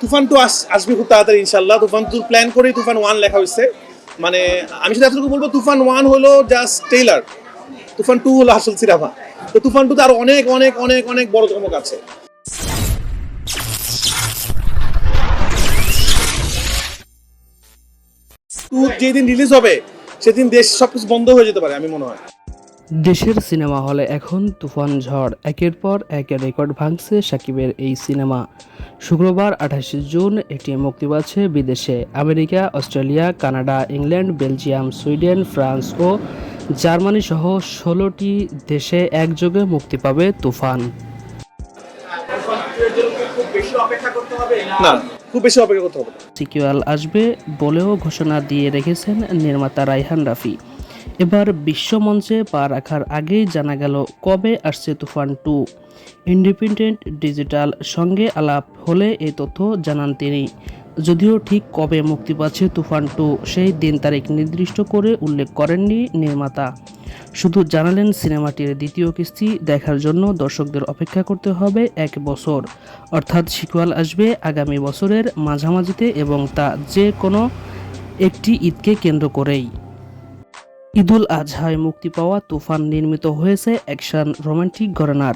Toofan to us, আসবে খুব তাড়াতাড়ি ইনশাল্লাহ তুফান টু প্ল্যান করেই তুফান ওয়ান লেখা হয়েছে মানে আমি শুধু এতটুকু বলব, তুফান ওয়ান হলো জাস্ট টেইলার তুফান টু হলো আসল সিনেমা তো তুফান টুতে আরও অনেক অনেক অনেক অনেক বড় চমক আছে। টু যেদিন রিলিজ হবে, সেদিন দেশ সবকিছু বন্ধ হয়ে যেতে পারে, আমি মনে হয়। দেশের সিনেমা হলে এখন তুফান ঝড়। একের পর এক রেকর্ড ভাঙছে সাকিবের এই সিনেমা। শুক্রবার আঠাশে জুন এটি মুক্তি পাচ্ছে বিদেশে। America Australia Canada England Belgium Sweden France ও জার্মানি সহ ষোলোটি দেশে একযোগে মুক্তি পাবে তুফান। না খুব বেশি অপেক্ষা করতে হবে না। সিকুয়াল আসবে বলেও ঘোষণা দিয়ে রেখেছেন নির্মাতা রাইহান রাফি। এবার বিশ্বমঞ্চে পা রাখার আগেই জানা গেল কবে আসছে তুফান টু। ইন্ডিপেন্ডেন্ট ডিজিটাল সঙ্গে আলাপ হলে এই তথ্য জানান তিনি। যদিও ঠিক কবে মুক্তি পাচ্ছে তুফান টু, সেই দিন তারিখ নির্দিষ্ট করে উল্লেখ করেননি নির্মাতা। শুধু জানালেন সিনেমাটির দ্বিতীয় কিস্তি দেখার জন্য দর্শকদের অপেক্ষা করতে হবে এক বছর। অর্থাৎ সিকুয়াল আসবে আগামী বছরের মাঝামাঝিতে এবং তা যে কোনো একটি ঈদকে কেন্দ্র করেই। ঈদুল আজহায় মুক্তি পাওয়া তুফান নির্মিত হয়েছে অ্যাকশন রোমান্টিক ঘরানার।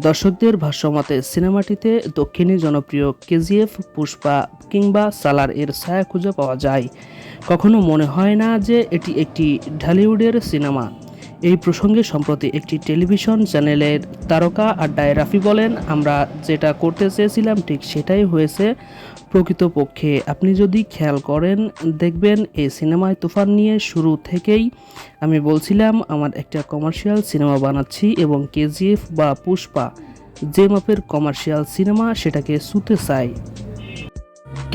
দর্শকদের ভাষ্যমতে, সিনেমাটিতে দক্ষিণী জনপ্রিয় কেজিএফ, পুষ্পা কিংবা সালার এর ছায়া খুঁজে পাওয়া যায়। কখনো মনে হয় না যে এটি একটি ঢালিউডের সিনেমা। এই প্রসঙ্গে সম্প্রতি একটি টেলিভিশন চ্যানেলের তারকা আড্ডায় রাফি বলেন, আমরা যেটা করতে চেয়েছিলাম ঠিক সেটাই হয়েছে প্রকৃতপক্ষে। আপনি যদি খেয়াল করেন, দেখবেন এই সিনেমায় তুফান নিয়ে শুরু থেকেই আমি বলছিলাম, আমার একটা কমার্শিয়াল সিনেমা বানাচ্ছি এবং কেজিএফ বা পুষ্পা যে মাপের কমার্শিয়াল সিনেমা সেটাকে ছুতে চাই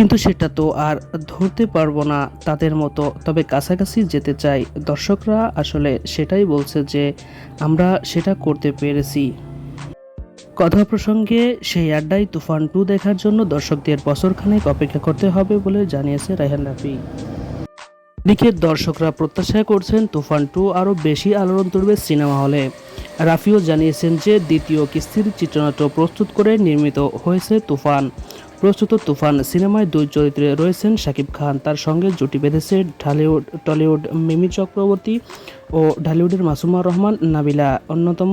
কিন্তু সেটা তো আর ধরতে পারব না তাদের মতো। তবে কাছাকাছি যেতে চাই। দর্শকরা আসলে সেটাই বলছে যে, আমরা সেটা করতে পেরেছি। কথা প্রসঙ্গে, সেই আড্ডায় তুফান টু দেখার জন্য দর্শকদের বছরখানেক অপেক্ষা করতে হবে বলে জানিয়েছে রায়হান রাফি। দিকে দর্শকরা প্রত্যাশা করছেন তুফান টু আরও বেশি আলোড়ন তুলবে সিনেমা হলে। রাফিও জানিয়েছেন যে, দ্বিতীয় কিস্তির চিত্রনাট্য প্রস্তুত করে নির্মিত হয়েছে তুফান। প্রস্তুত তুফান সিনেমায় দুই চরিত্রে রয়েছেন শাকিব খান। তার সঙ্গে জুটি বেঁধেছে ঢালিউড, টলিউড মিমি চক্রবর্তী ও ঢালিউডের মাসুমা রহমান, নাবিলা। অন্যতম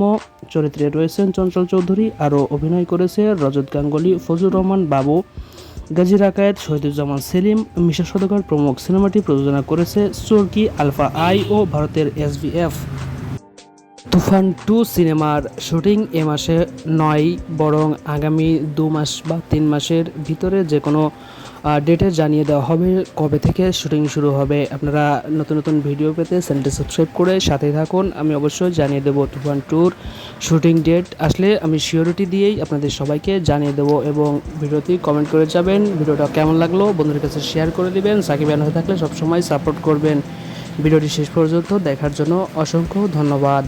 চরিত্রে রয়েছেন চঞ্চল চৌধুরী, আরও অভিনয় করেছে রজত গাঙ্গুলি ফজুর রহমান, বাবু গাজী রাকায়েত শহীদুজ্জামান সেলিম মিশা সদকার প্রমুখ। সিনেমাটি প্রযোজনা করেছে চরকি আলফা আই ও ভারতের এসবিএফ তুফান টু সিনেমার শুটিং এ মাসে নয়, বরং আগামী দু মাস বা তিন মাসের ভিতরে যে কোনো ডেটে জানিয়ে দেওয়া হবে কবে থেকে শুটিং শুরু হবে। আপনারা নতুন নতুন ভিডিও পেতে চ্যানেলটি সাবস্ক্রাইব করে সাথে থাকুন। আমি অবশ্যই জানিয়ে দেবো তুফান টুর শুটিং ডেট। আসলে আমি শিওরিটি দিয়েই আপনাদের সবাইকে জানিয়ে দেবো এবং ভিডিওটি কমেন্ট করে যাবেন। ভিডিওটা কেমন লাগল বন্ধুদের কাছে শেয়ার করে দিবেন। সাকিব হয়ে থাকলে সবসময় সাপোর্ট করবেন। ভিডিওটি শেষ পর্যন্ত দেখার জন্য অসংখ্য ধন্যবাদ।